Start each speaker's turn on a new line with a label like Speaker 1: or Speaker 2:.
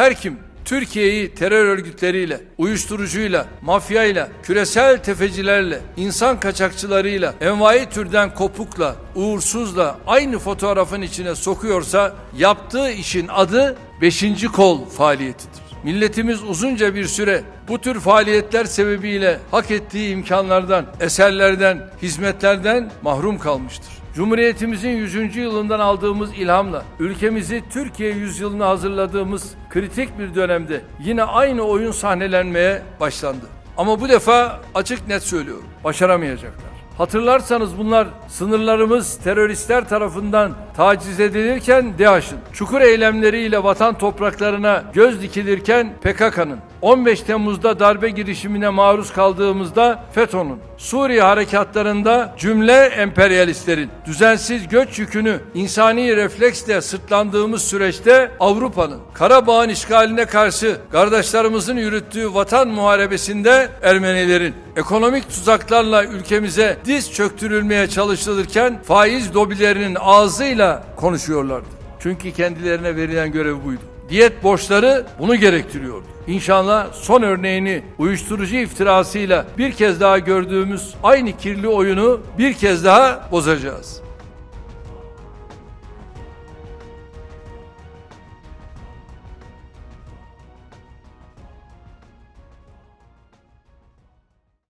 Speaker 1: Her kim Türkiye'yi terör örgütleriyle, uyuşturucuyla, mafyayla, küresel tefecilerle, insan kaçakçılarıyla, envai türden kopukla, uğursuzla aynı fotoğrafın içine sokuyorsa yaptığı işin adı beşinci kol faaliyetidir. Milletimiz uzunca bir süre bu tür faaliyetler sebebiyle hak ettiği imkanlardan, eserlerden, hizmetlerden mahrum kalmıştır. Cumhuriyetimizin 100. yılından aldığımız ilhamla ülkemizi Türkiye yüzyılına hazırladığımız kritik bir dönemde yine aynı oyun sahnelenmeye başlandı. Ama bu defa açık net söylüyorum. Başaramayacaklar. Hatırlarsanız bunlar sınırlarımız teröristler tarafından taciz edilirken DAEŞ'in, çukur eylemleriyle vatan topraklarına göz dikilirken PKK'nın, 15 Temmuz'da darbe girişimine maruz kaldığımızda FETÖ'nün, Suriye harekatlarında cümle emperyalistlerin düzensiz göç yükünü insani refleksle sırtlandığımız süreçte Avrupa'nın Karabağ'ın işgaline karşı kardeşlerimizin yürüttüğü vatan muharebesinde Ermenilerin ekonomik tuzaklarla ülkemize diz çöktürülmeye çalışılırken faiz lobilerinin ağzıyla konuşuyorlardı. Çünkü kendilerine verilen görev buydu. Diyet borçları bunu gerektiriyordu. İnşallah son örneğini uyuşturucu iftirasıyla bir kez daha gördüğümüz aynı kirli oyunu bir kez daha bozacağız.